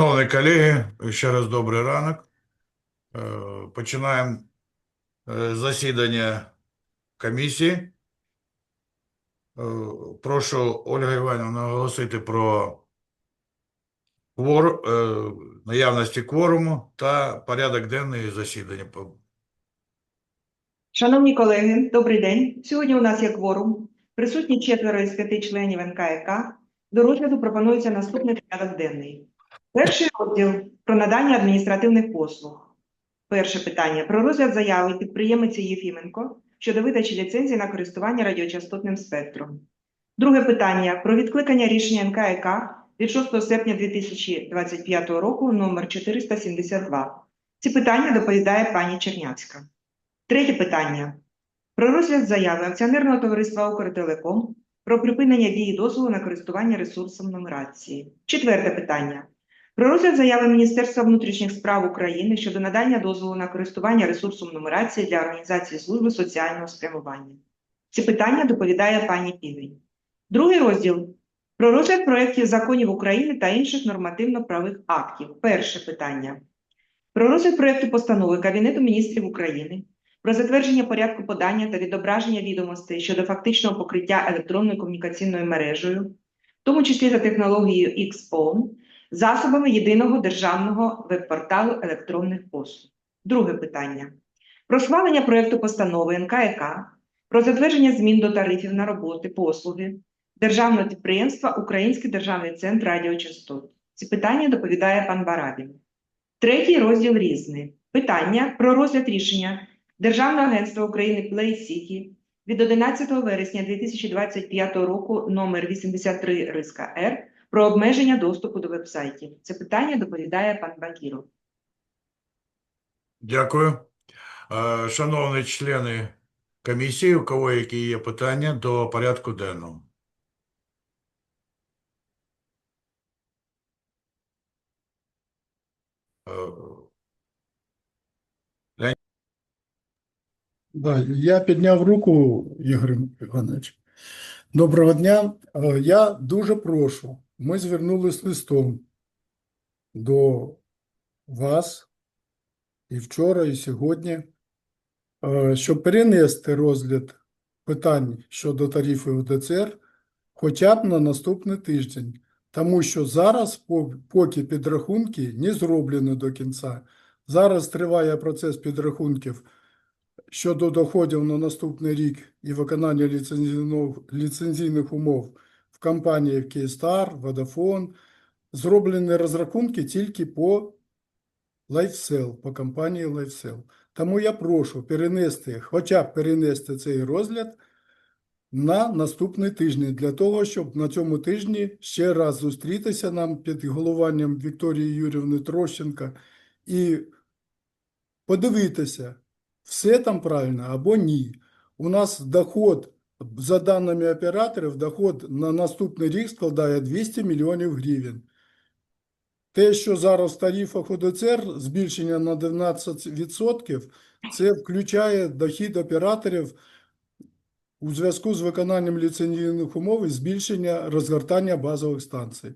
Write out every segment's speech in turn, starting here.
Шановні колеги, ще раз добрий ранок. Е, Починаємо е, засідання комісії. Е, Прошу Ольга Іванівна оголосити про квор, наявності кворуму та порядок денний засідання. Шановні колеги, добрий день. Сьогодні у нас є кворум. Присутні четверо із п'яти членів НКК. До розгляду пропонується наступний порядок денний. Перший розділ про надання адміністративних послуг. Перше питання про розгляд заяви підприємиці Єфіменко щодо видачі ліцензії на користування радіочастотним спектром. Друге питання про відкликання рішення НКК від 6 серпня 2025 року номер 472. Ці питання доповідає пані Чернявська. Третє питання. Про розгляд заяви акціонерного товариства «Укртелеком» про припинення дії дозволу на користування ресурсом нумерації. Четверте питання. Про розгляд заяви Міністерства внутрішніх справ України щодо надання дозволу на користування ресурсом нумерації для організації служби соціального спрямування. Ці питання доповідає пані Півень. Другий розділ. Про розгляд проєктів законів України та інших нормативно-правих актів. Перше питання. Про розгляд проєкту постанови Кабінету міністрів України про затвердження порядку подання та відображення відомостей щодо фактичного покриття електронною комунікаційною мережею, в тому числі за технологією XPON, засобами єдиного державного веб-порталу електронних послуг. Друге питання. Про схвалення проєкту постанови НКК про затвердження змін до тарифів на роботи, послуги державного підприємства Український державний центр радіочастот. Ці питання доповідає пан Барабін. Третій розділ різний. Питання про розгляд рішення Державного агентства України Play City від 11 вересня 2025 року номер 83 риска Р про обмеження доступу до вебсайтів. Це питання доповідає пан Бакіров. Дякую. Е, Шановні члени комісії, у кого які є питання до порядку денного? Е, Да, я підняв руку, Ігор Іванович. Доброго дня. Е, Я дуже прошу. Ми звернулись листом до вас і вчора, і сьогодні, е, щоб перенести розгляд питань щодо тарифів УДЦР хоча б на наступний тиждень, тому що зараз поки підрахунки не зроблені до кінця. Зараз триває процес підрахунків щодо доходів на наступний рік і виконання ліцензійних умов в компаніях Київстар, Водафон, зроблені розрахунки тільки по LifeSell, по компанії LifeSell. Тому я прошу перенести, хоча б перенести цей розгляд на наступний тиждень, для того, щоб на цьому тижні ще раз зустрітися нам під головуванням Вікторії Юрівни Трощенка і подивитися, все там правильно або ні. У нас доход, за даними операторів, доход на наступний рік складає 200 мільйонів гривень. Те, що зараз в тарифах ОДЦР збільшення на 19%, це включає дохід операторів у зв'язку з виконанням ліцензійних умов і збільшення розгортання базових станцій.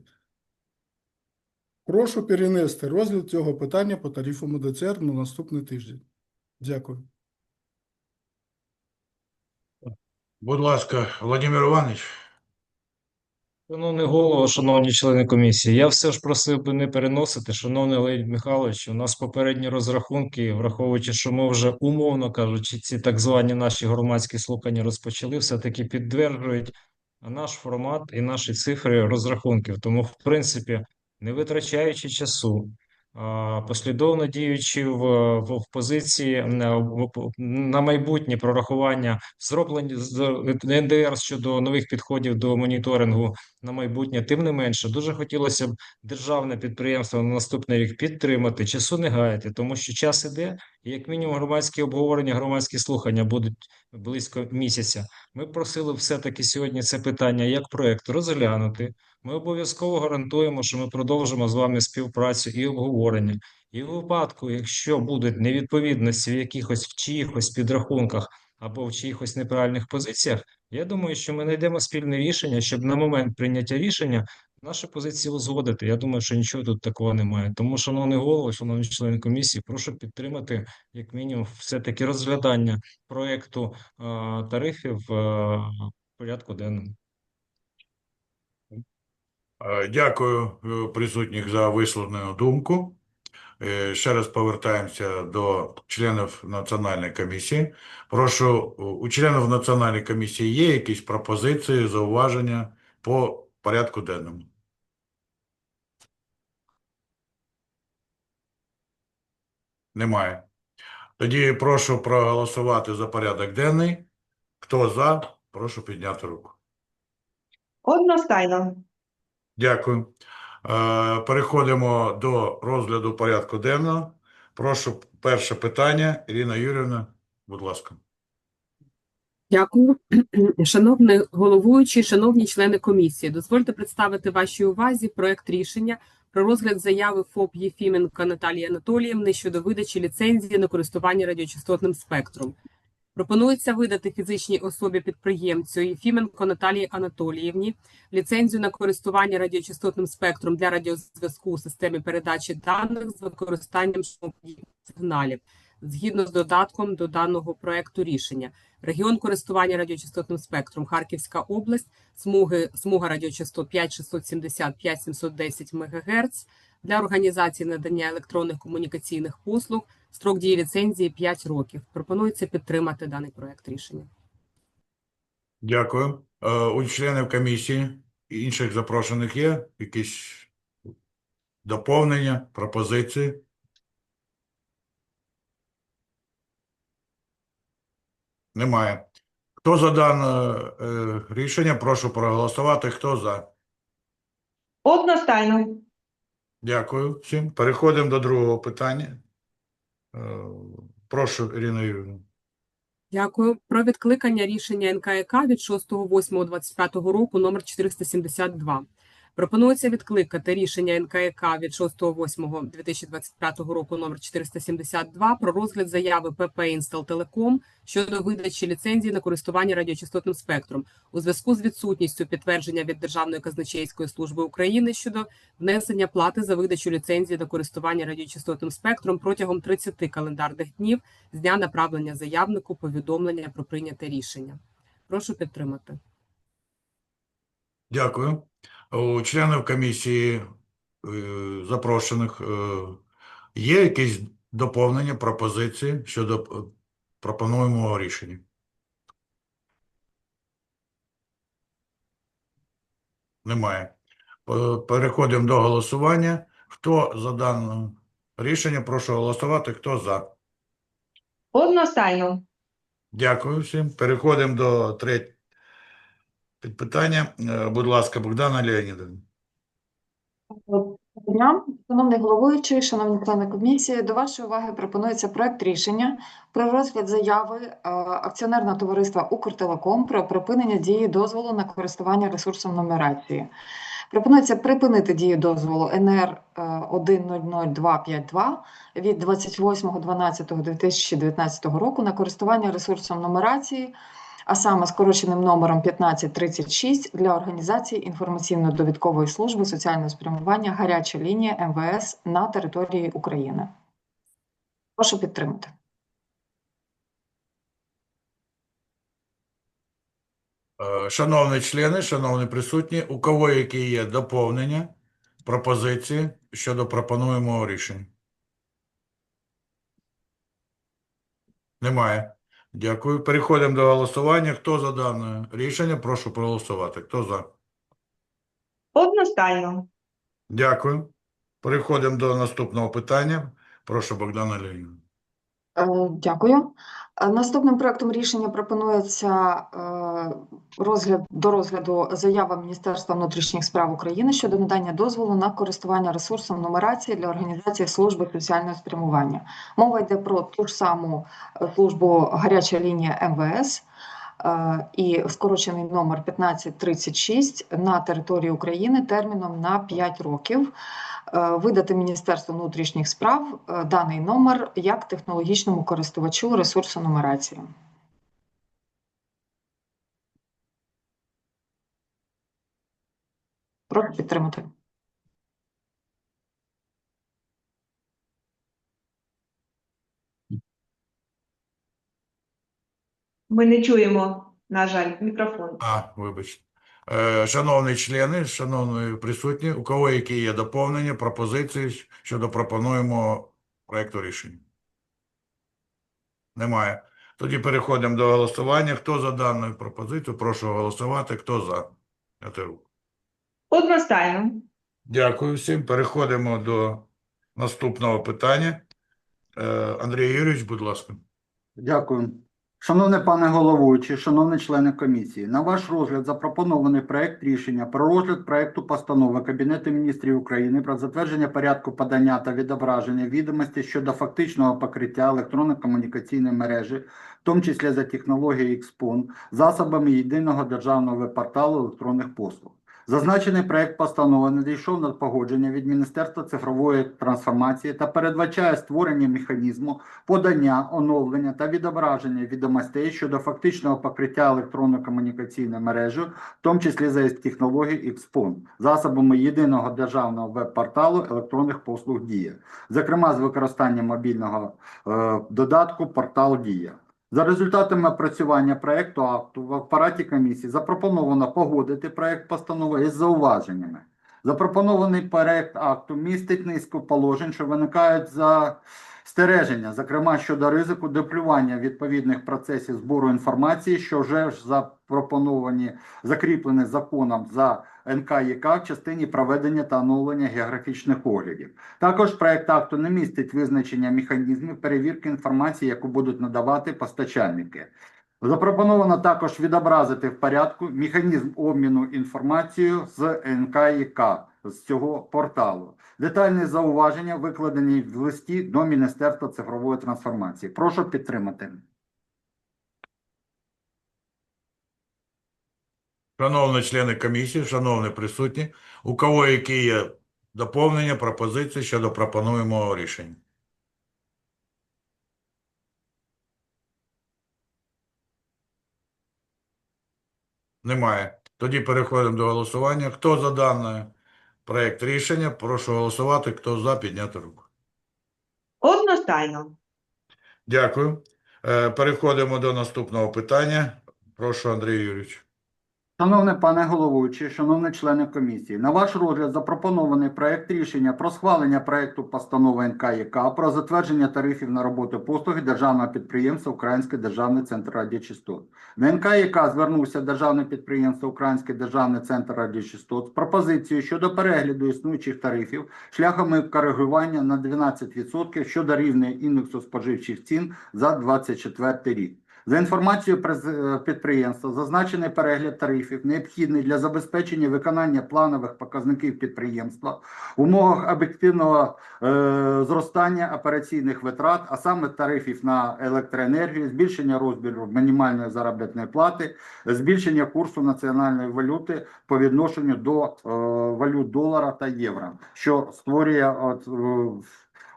Прошу перенести розгляд цього питання по тарифам ОДЦР на наступний тиждень. Дякую. Будь ласка, Владимир Іванович. Шановний голово, шановні члени комісії, я все ж просив би не переносити. Шановний Леонід Михайлович, у нас попередні розрахунки, враховуючи, що ми вже умовно кажучи, ці так звані наші громадські слухання розпочали, все-таки підтверджують наш формат і наші цифри розрахунків. Тому, в принципі, не витрачаючи часу, послідовно діючи в, в, в позиції в- на майбутнє прорахування зроблені з НДР щодо нових підходів до моніторингу на майбутнє. Тим не менше, дуже хотілося б державне підприємство на наступний рік підтримати, часу не гаяти, тому що час іде, як мінімум громадські обговорення, громадські слухання будуть близько місяця. Ми просили все-таки сьогодні це питання як проект розглянути. Ми обов'язково гарантуємо, що ми продовжимо з вами співпрацю і обговорення. І в випадку, якщо будуть невідповідності в якихось в чиїхось підрахунках або в чиїхось неправильних позиціях, я думаю, що ми знайдемо спільне рішення, щоб на момент прийняття рішення Наші позиції узгодити. Я думаю, що нічого тут такого немає. Тому, шановний голово, шановні члени комісії, прошу підтримати як мінімум все-таки розглядання проекту е, тарифів в порядку денному. Е, Дякую е, присутніх за висловлену думку. Е, Ще раз повертаємося до членів Національної комісії. Прошу, у членів Національної комісії є якісь пропозиції, зауваження по порядку денному? Немає. Тоді прошу проголосувати за порядок денний. Хто за, прошу підняти руку. Одностайно. Дякую. Е, Переходимо до розгляду порядку денного. Прошу, перше питання. Ірина Юрівна, будь ласка. Дякую. Шановний головуючий, шановні члени комісії, дозвольте представити вашій увазі проект рішення про розгляд заяви ФОП Єфіменко Наталії Анатоліївни щодо видачі ліцензії на користування радіочастотним спектром. Пропонується видати фізичній особі підприємцю Єфіменко Наталії Анатоліївні ліцензію на користування радіочастотним спектром для радіозв'язку у системі передачі даних з використанням шумоподібних сигналів згідно з додатком до даного проекту рішення. Регіон користування радіочастотним спектром Харківська область, смуги, смуга радіочастот 5670 5710 МГц для організації надання електронних комунікаційних послуг. Строк дії ліцензії 5 років. Пропонується підтримати даний проект рішення. Дякую. Е, У членів комісії інших запрошених є якісь доповнення, пропозиції? Немає. Хто за дане е, рішення, прошу проголосувати. Хто за? Одностайно. Дякую всім. Переходимо до другого питання. Е, Прошу, Ірина Юрійовна. Дякую. Про відкликання рішення НКК від 6.8.25 року номер 472. Пропонується відкликати рішення НКК від 6.8.2025 року номер 472 про розгляд заяви ПП Інстелтелеком щодо видачі ліцензії на користування радіочастотним спектром у зв'язку з відсутністю підтвердження від Державної казначейської служби України щодо внесення плати за видачу ліцензії на користування радіочастотним спектром протягом 30 календарних днів з дня направлення заявнику повідомлення про прийняте рішення. Прошу підтримати. Дякую. У членів комісії е, запрошених е, є якісь доповнення, пропозиції щодо е, пропонуємого рішення? Немає. Переходимо до голосування. Хто за дане рішення, прошу голосувати. Хто за? Одностайно. Дякую всім. Переходимо до третього питання. Е, Будь ласка, Богдана Леонідовна. Дня, шановний головуючий, шановні члени комісії, до вашої уваги пропонується проект рішення про розгляд заяви е, акціонерного товариства «Укртелеком» про припинення дії дозволу на користування ресурсом нумерації. Пропонується припинити дію дозволу НР е, 100252 від 28.12.2019 року на користування ресурсом нумерації а саме скороченим номером 1536 для організації інформаційно-довідкової служби соціального спрямування гаряча лінія МВС на території України. Прошу підтримати. Е, Шановні члени, шановні присутні, у кого які є доповнення, пропозиції щодо пропонуємого рішення? Немає. Дякую. Переходимо до голосування. Хто за дане рішення? Прошу проголосувати. Хто за? Одностайно. Дякую. Переходимо до наступного питання. Прошу, Богдана Леонідовна. Е, Дякую. Е, Наступним проектом рішення пропонується е, розгляд до розгляду заява Міністерства внутрішніх справ України щодо надання дозволу на користування ресурсом нумерації для організації служби соціального спрямування. Мова йде про ту ж саму службу гаряча лінія МВС. Е, І скорочений номер 1536 на території України терміном на 5 років е, видати Міністерству внутрішніх справ е, даний номер як технологічному користувачу ресурсу нумерації. Прошу підтримати. Ми не чуємо, на жаль, мікрофон. А, вибачте. Е, Шановні члени, шановні присутні, у кого які є доповнення, пропозиції щодо пропонуємо проекту рішення? Немає. Тоді переходимо до голосування. Хто за дану пропозицію? Прошу голосувати. Хто за? Дайте руку. Одностайно. Дякую всім. Переходимо до наступного питання. Е, Андрій Юрійович, будь ласка. Дякую. Шановний пане головуючий, шановні члени комісії, на ваш розгляд запропонований проект рішення про розгляд проекту постанови Кабінету міністрів України про затвердження порядку подання та відображення відомостей щодо фактичного покриття електронно-комунікаційної мережі, в тому числі за технологією XPON, засобами єдиного державного веб-порталу електронних послуг. Зазначений проект постанови надійшов на погодження від Міністерства цифрової трансформації та передбачає створення механізму подання, оновлення та відображення відомостей щодо фактичного покриття електронно-комунікаційної мережі, в тому числі за технології XPON, засобами єдиного державного веб-порталу електронних послуг Дія, зокрема з використанням мобільного е, додатку Портал Дія. За результатами опрацювання проекту акту в апараті комісії запропоновано погодити проект постанови із зауваженнями. Запропонований проект акту містить низку положень, що виникають за стереження, зокрема щодо ризику дуплювання відповідних процесів збору інформації, що вже ж запропоновані, закріплені законом за НКЄК в частині проведення та оновлення географічних оглядів. Також проект акту не містить визначення механізмів перевірки інформації, яку будуть надавати постачальники. Запропоновано також відобразити в порядку механізм обміну інформацією з НКІК з цього порталу. Детальні зауваження викладені в листі до Міністерства цифрової трансформації. Прошу підтримати. Шановні члени комісії, шановні присутні, у кого які є доповнення, пропозиції щодо пропонуємого рішення? Немає. Тоді переходимо до голосування. Хто за даний проект рішення? Прошу голосувати. Хто за, підняти руку. Одностайно. Дякую. Е, Переходимо до наступного питання. Прошу, Андрій Юрійович. Шановний пане головуючий, шановні члени комісії, на ваш розгляд запропонований проект рішення про схвалення проекту постанови НКЄК про затвердження тарифів на роботу послуги державного підприємства Український державний центр радіочастот. На НКЄК звернувся державне підприємство Український державний центр радіочастот з пропозицією щодо перегляду існуючих тарифів шляхом їх коригування на 12% щодо рівня індексу споживчих цін за 2024 рік. За інформацією е, підприємства, зазначений перегляд тарифів необхідний для забезпечення виконання планових показників підприємства в умовах об'єктивного е, зростання операційних витрат, а саме тарифів на електроенергію, збільшення розміру мінімальної заробітної плати, збільшення курсу національної валюти по відношенню до е, валют долара та євро, що створює от, е,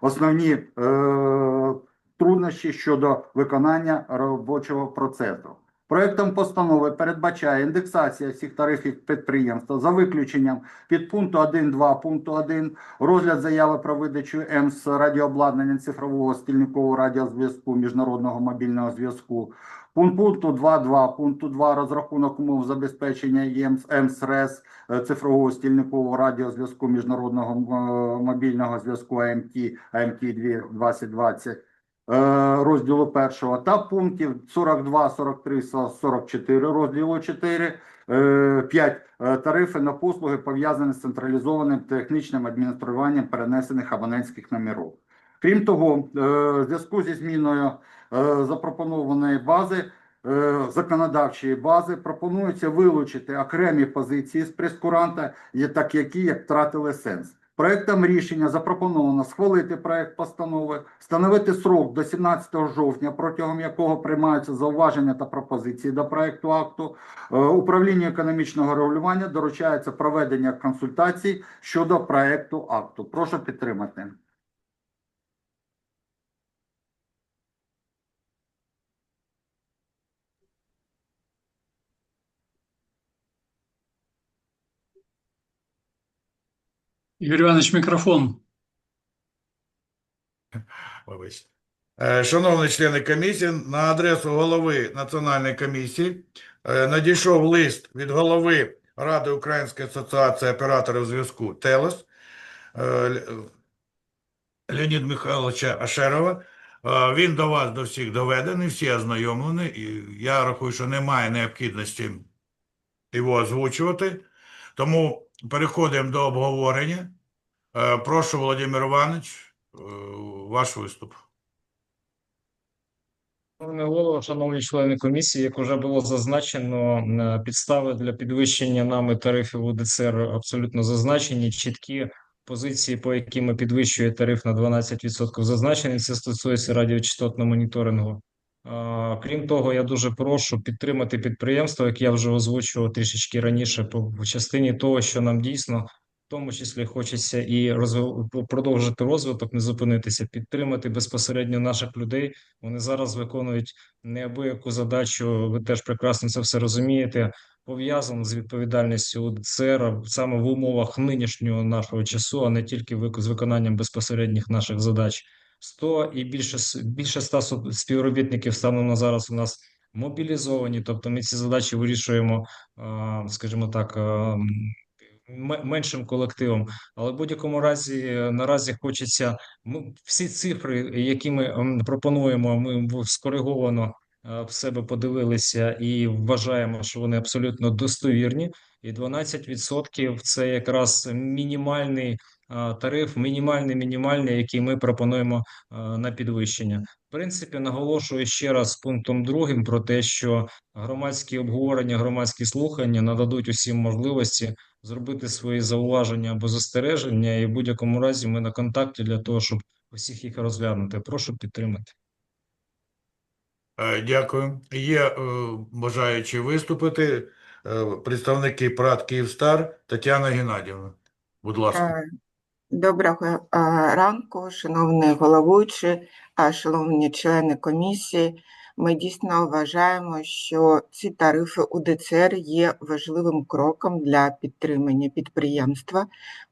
основні е, труднощі щодо виконання робочого процесу. Проектом постанови передбачає індексація всіх тарифів підприємства за виключенням підпункту 1.2 пункту 1 розгляд заяви про видачу ЕМС радіообладнання цифрового стільникового радіозв'язку міжнародного мобільного зв'язку. Пункт пункту 2.2 пункту 2 розрахунок умов забезпечення ЄМС ЕМС-РЕС е, цифрового стільникового радіозв'язку міжнародного е, мобільного зв'язку АМТ АМТ 2020 е, розділу першого та пунктів 42, 43, 44 розділу 4, 5 тарифи на послуги пов'язані з централізованим технічним адмініструванням перенесених абонентських номерів. Крім того, е, в зв'язку зі зміною е, запропонованої бази е, законодавчої бази пропонується вилучити окремі позиції з прескуранта, так які як втратили сенс. Проектом рішення запропоновано схвалити проект постанови, встановити срок до 17 жовтня, протягом якого приймаються зауваження та пропозиції до проекту акту. Е, Управлінню економічного регулювання доручається проведення консультацій щодо проекту акту. Прошу підтримати. Ігор Іванович, мікрофон. Е, Шановні члени комісії, на адресу голови Національної комісії е, надійшов лист від голови Ради Української асоціації операторів зв'язку ТЕЛОС е, Л- Леоніда Михайловича Ашерова. Він до вас до всіх доведений, всі ознайомлені. Я рахую, що немає необхідності його озвучувати. Тому переходимо до обговорення. Е, Прошу, Володимир Іванович, е, ваш виступ. Шановний голово, шановні члени комісії, як вже було зазначено, е, підстави для підвищення нами тарифів УДЦР абсолютно зазначені, чіткі позиції, по яким підвищує тариф на 12% зазначені. Це стосується радіочастотного моніторингу. А, Крім того, я дуже прошу підтримати підприємство, як я вже озвучував трішечки раніше, по частині того, що нам дійсно в тому числі хочеться і розв- продовжити розвиток, не зупинитися, підтримати безпосередньо наших людей. Вони зараз виконують неабияку задачу. Ви теж прекрасно це все розумієте. Пов'язану з відповідальністю УДЦР саме в умовах нинішнього нашого часу, а не тільки з виконанням безпосередніх наших задач. 100 і більше більше 100 су- співробітників станом на зараз у нас мобілізовані. Тобто ми ці задачі вирішуємо, скажімо так. Меншим колективом, але в будь-якому разі наразі хочеться ми всі цифри, які ми пропонуємо, ми скориговано в себе подивилися і вважаємо, що вони абсолютно достовірні. І 12% – це якраз мінімальний тариф, мінімальний, мінімальний, який ми пропонуємо е, на підвищення. В принципі, наголошую ще раз пунктом другим про те, що громадські обговорення, громадські слухання нададуть усім можливості зробити свої зауваження або застереження, і в будь-якому разі ми на контакті для того, щоб усіх їх розглянути. Прошу підтримати. Е, Дякую. Є е, бажаючі виступити. Е, Представники ПРАТ Київстар Тетяна Геннадівна. Будь ласка. Доброго е, ранку, шановний головуючий, шановні члени комісії. Ми дійсно вважаємо, що ці тарифи УДЦР є важливим кроком для підтримання підприємства.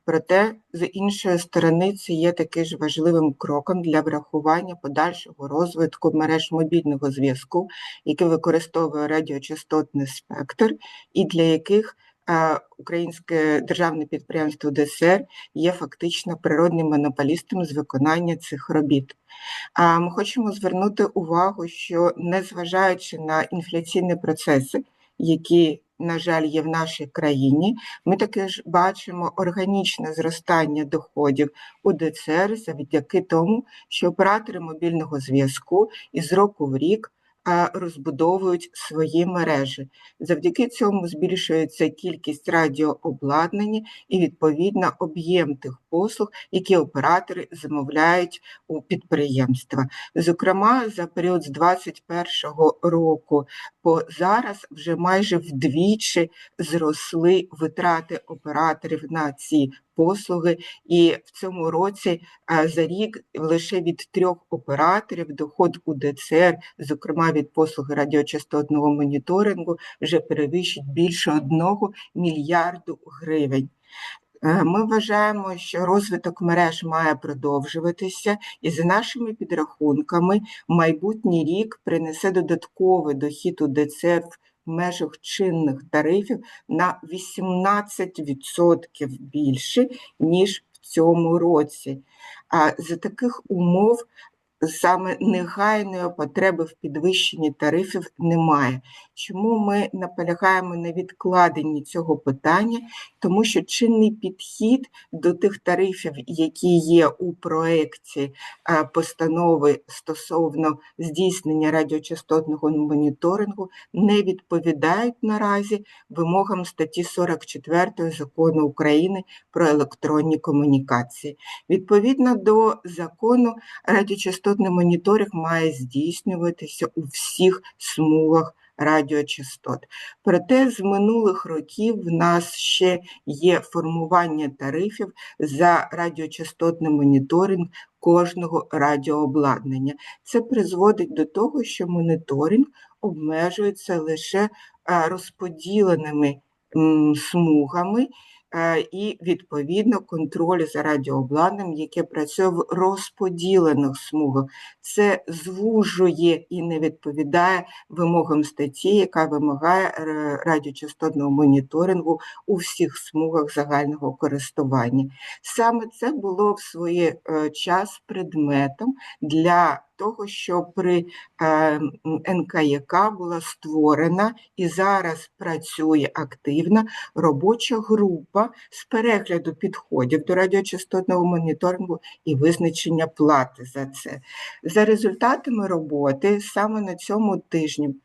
Проте, з іншої сторони, це є таки ж важливим кроком для врахування подальшого розвитку мереж мобільного зв'язку, які використовує радіочастотний спектр, і для яких Українське державне підприємство ДСР є фактично природним монополістом з виконання цих робіт. Ми хочемо звернути увагу, що незважаючи на інфляційні процеси, які, на жаль, є в нашій країні, ми таки ж бачимо органічне зростання доходів у ДЦР завдяки тому, що оператори мобільного зв'язку із року в рік розбудовують свої мережі. Завдяки цьому збільшується кількість радіообладнання і відповідно об'єм тих послуг, які оператори замовляють у підприємства. Зокрема, за період з 2021 року по зараз вже майже вдвічі зросли витрати операторів на ці послуги, і в цьому році за рік лише від трьох операторів доход у ДЦР, зокрема від послуги радіочастотного моніторингу, вже перевищить більше одного мільярду гривень. Е, Ми вважаємо, що розвиток мереж має продовжуватися, і за нашими підрахунками, майбутній рік принесе додатковий дохід у ДЦР в межах чинних тарифів на 18% більше, ніж в цьому році. А за таких умов саме негайної потреби в підвищенні тарифів немає. Чому ми наполягаємо на відкладенні цього питання? Тому що чинний підхід до тих тарифів, які є у проекті е, постанови стосовно здійснення радіочастотного моніторингу, не відповідають наразі вимогам статті 44 закону України про електронні комунікації. Відповідно до закону, радіочастотний моніторинг має здійснюватися у всіх смугах радіочастот. Проте з минулих років в нас ще є формування тарифів за радіочастотний моніторинг кожного радіообладнання. Це призводить до того, що моніторинг обмежується лише е, розподіленими смугами, і відповідно контроль за радіообладнанням, яке працює в розподілених смугах. Це звужує і не відповідає вимогам статті, яка вимагає е, радіочастотного моніторингу у всіх смугах загального користування. Саме це було в свій е, час предметом для того, що при е, НКЯК була створена і зараз працює активно робоча група з перегляду підходів до радіочастотного моніторингу і визначення плати за це. За результатами роботи саме на цьому тижні.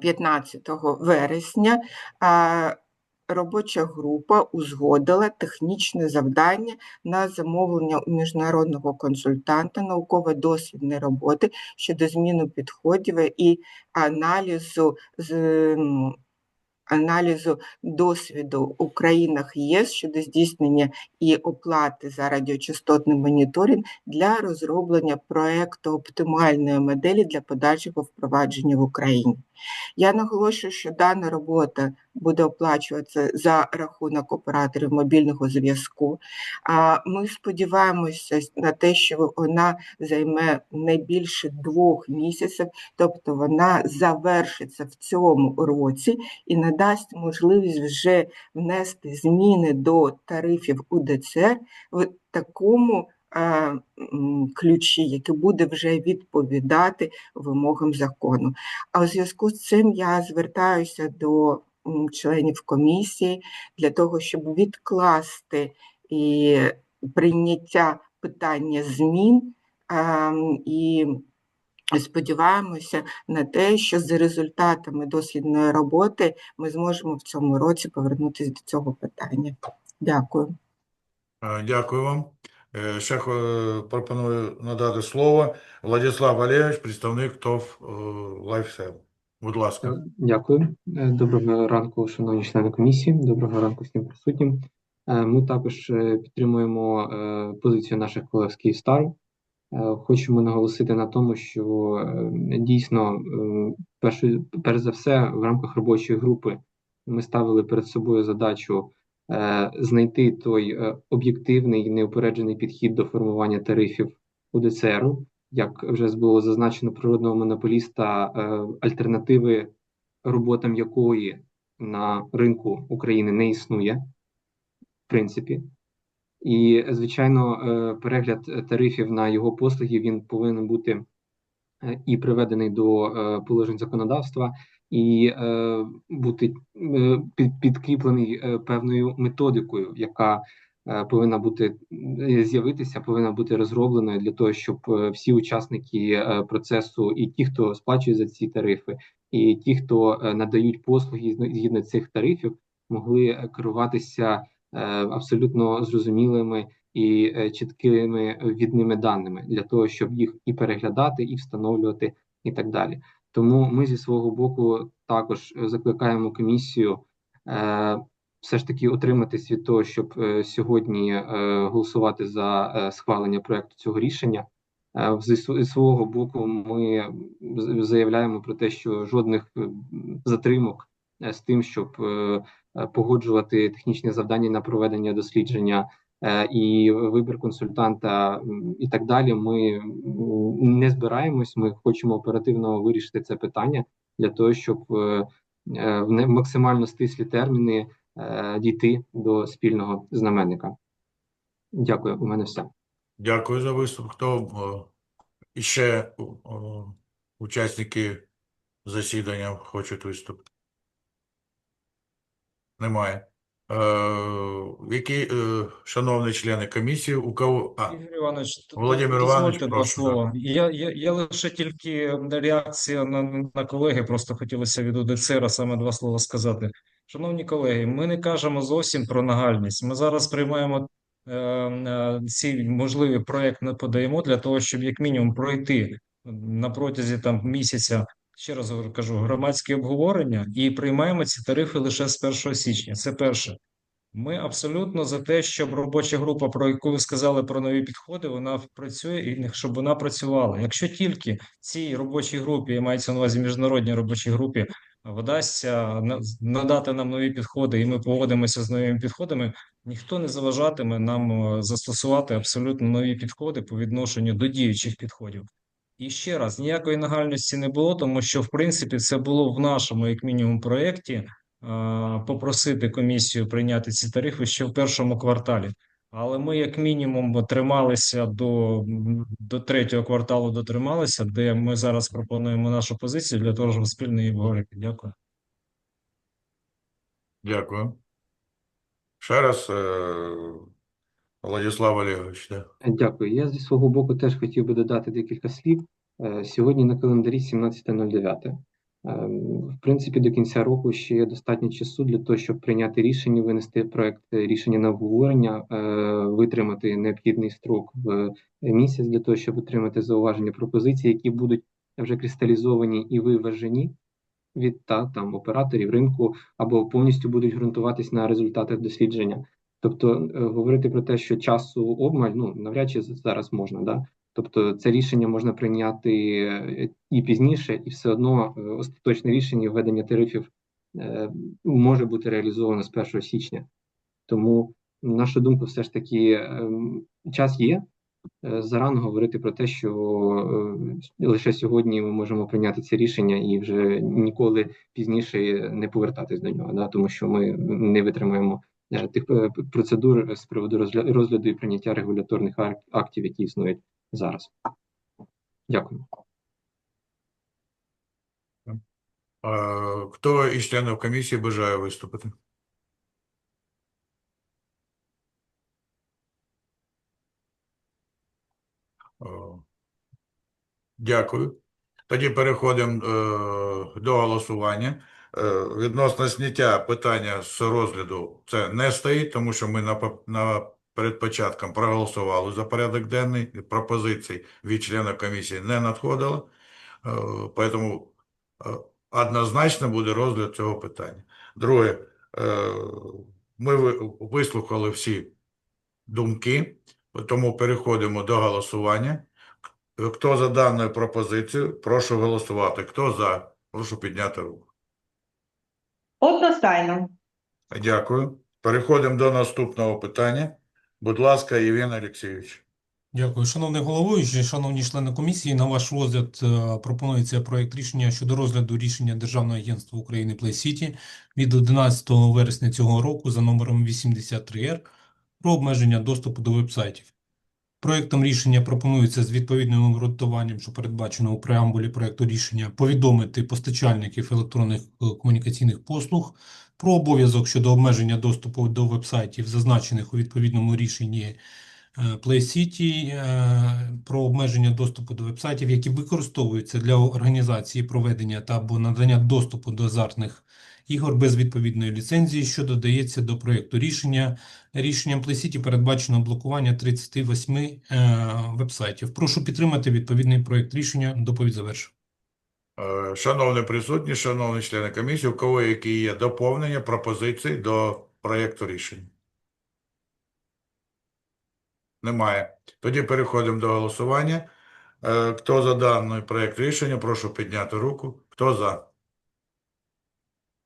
15 вересня а, робоча група узгодила технічне завдання на замовлення у міжнародного консультанта науково-дослідної роботи щодо зміни підходів і аналізу з аналізу досвіду у країнах ЄС щодо здійснення і оплати за радіочастотний моніторинг для розроблення проекту оптимальної моделі для подальшого впровадження в Україні. Я наголошую, що дана робота буде оплачуватися за рахунок операторів мобільного зв'язку. А Ми сподіваємося на те, що вона займе не більше двох місяців, тобто вона завершиться в цьому році і надасть можливість вже внести зміни до тарифів УДЦР в такому ключі, який буде вже відповідати вимогам закону. А у зв'язку з цим я звертаюся до членів комісії для того, щоб відкласти і прийняття питання змін і сподіваємося на те, що за результатами дослідної роботи ми зможемо в цьому році повернутися до цього питання. Дякую. Е, Дякую вам. Е, Ще е, пропоную надати слово Владислав Валерійович, представник ТОВ LifeSell. Будь ласка. Дякую. Е, Доброго ранку, шановні члени комісії. Доброго ранку всім присутнім. Ми також підтримуємо позицію наших колег з Київстару. Хочемо наголосити на тому, що дійсно, перш за все, в рамках робочої групи ми ставили перед собою задачу знайти той е, об'єктивний неупереджений підхід до формування тарифів УДЦРу, як вже було зазначено природного монополіста, е, альтернативи роботам якої на ринку України не існує, в принципі. І, звичайно, е, перегляд тарифів на його послуги він повинен бути е, і приведений до е, положень законодавства, і е, бути е, під, підкріплений е, певною методикою, яка е, повинна бути е, з'явитися, повинна бути розробленою для того, щоб е, всі учасники процесу, і ті, хто сплачує за ці тарифи, і ті, хто надають послуги згідно- цих тарифів, могли керуватися абсолютно зрозумілими і чіткими відними даними для того, щоб їх і переглядати, і встановлювати, і так далі. Тому ми зі свого боку також е, закликаємо комісію е, все ж таки утриматись від того, щоб е, сьогодні е, голосувати за е, схвалення проекту цього рішення. Е, Зі свого боку, ми заявляємо про те, що жодних е, затримок е, з тим, щоб е, погоджувати технічні завдання на проведення дослідження і вибір консультанта і так далі. Ми не збираємось. Ми хочемо оперативно вирішити це питання для того, щоб е, е, в максимально стислі терміни е, дійти до спільного знаменника. Дякую, у мене все. Дякую за виступ. Хто е, іще е, учасники засідання хочуть виступити? Немає. Е, Які, е, шановні члени комісії, у кого... А, Ігор Іванович, Володимир Іванович, два слова. Я, я, я лише тільки реакція на, на колеги, просто хотілося від УДЦР саме два слова сказати. Шановні колеги, ми не кажемо зовсім про нагальність. Ми зараз приймаємо е, е, ці можливі проекти подаємо для того, щоб як мінімум пройти на протязі там місяця. Ще раз кажу, громадські обговорення і приймаємо ці тарифи лише з 1 січня. Це перше. Ми абсолютно за те, щоб робоча група, про яку ви сказали про нові підходи, вона працює і щоб вона працювала. Якщо тільки цій робочій групі, мається на увазі міжнародній робочій групі, вдасться надати нам нові підходи, і ми погодимося з новими підходами, ніхто не заважатиме нам е, застосувати абсолютно нові підходи по відношенню до діючих підходів. І ще раз, ніякої нагальності не було, тому що, в принципі, це було в нашому, як мінімум, проєкті е, попросити комісію прийняти ці тарифи ще в першому кварталі. Але ми, як мінімум, трималися до, до третього кварталу дотрималися, де ми зараз пропонуємо нашу позицію для того, щоб спільно її обговорити. Дякую. Дякую. Ще раз, е, Владислав Олегович, да. Дякую. Я зі свого боку теж хотів би додати декілька слів. Е, Сьогодні на календарі 17.09. Ем, В принципі, до кінця року ще є достатньо часу для того, щоб прийняти рішення, винести проект рішення на обговорення, е, витримати необхідний строк в місяць для того, щоб отримати зауваження пропозиції, які будуть вже кристалізовані і виважені від та там операторів ринку або повністю будуть ґрунтуватись на результатах дослідження. Тобто е, говорити про те, що часу обмаль, ну навряд чи зараз можна, да. Тобто це рішення можна прийняти е, і пізніше, і все одно е, остаточне рішення введення тарифів може бути реалізовано з 1 січня. Тому, на нашу думку, все ж таки ем, час є. Зарано говорити про те, що лише сьогодні ми можемо прийняти це рішення і вже ніколи пізніше не повертатись до нього, да, тому що ми не витримаємо тих е, процедур з приводу розгляду і прийняття регуляторних актів, які існують зараз. Дякую. Е, Хто із членів комісії бажає виступити? Е, Дякую. Тоді переходимо е, до голосування. Е, Відносно зняття питання з розгляду це не стоїть, тому що ми на, на перед початком проголосували за порядок денний. Пропозицій від члена комісії не надходило. Е, Поэтому е, однозначно буде розгляд цього питання. Друге, ми вислухали всі думки, тому переходимо до голосування. Хто за дану пропозицію, прошу голосувати. Хто за, прошу підняти руку. Одностайно. Дякую. Переходимо до наступного питання. Будь ласка, Євген Олексійович. Дякую, шановний головуючий, шановні члени комісії. На ваш розгляд е, пропонується проект рішення щодо розгляду рішення Державного агентства України Play City від 11 вересня цього року за номером 83Р про обмеження доступу до вебсайтів. Проектом рішення пропонується з відповідним обґрунтуванням, що передбачено у преамбулі проекту рішення, повідомити постачальників електронних е, комунікаційних послуг про обов'язок щодо обмеження доступу до вебсайтів, зазначених у відповідному рішенні Play City е, про обмеження доступу до вебсайтів, які використовуються для організації проведення та або надання доступу до азартних ігор без відповідної ліцензії, що додається до проєкту рішення. Рішенням Play City передбачено блокування 38 е, вебсайтів. Прошу підтримати відповідний проєкт рішення. Доповідь завершую. Е, Шановні присутні, шановні члени комісії, у кого які є доповнення, пропозиції до проєкту рішення? Немає. Тоді переходимо до голосування. Е, Хто за даний проєкт рішення, прошу підняти руку. Хто за?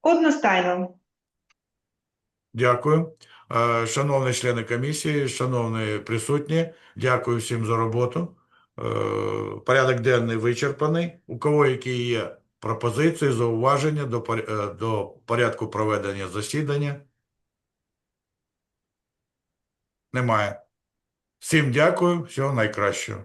Одностайно. Дякую. Е, Шановні члени комісії, шановні присутні, дякую всім за роботу. Е, Порядок денний вичерпаний. У кого які є пропозиції, зауваження до порядку проведення засідання? Немає. Всім дякую, всього найкращого.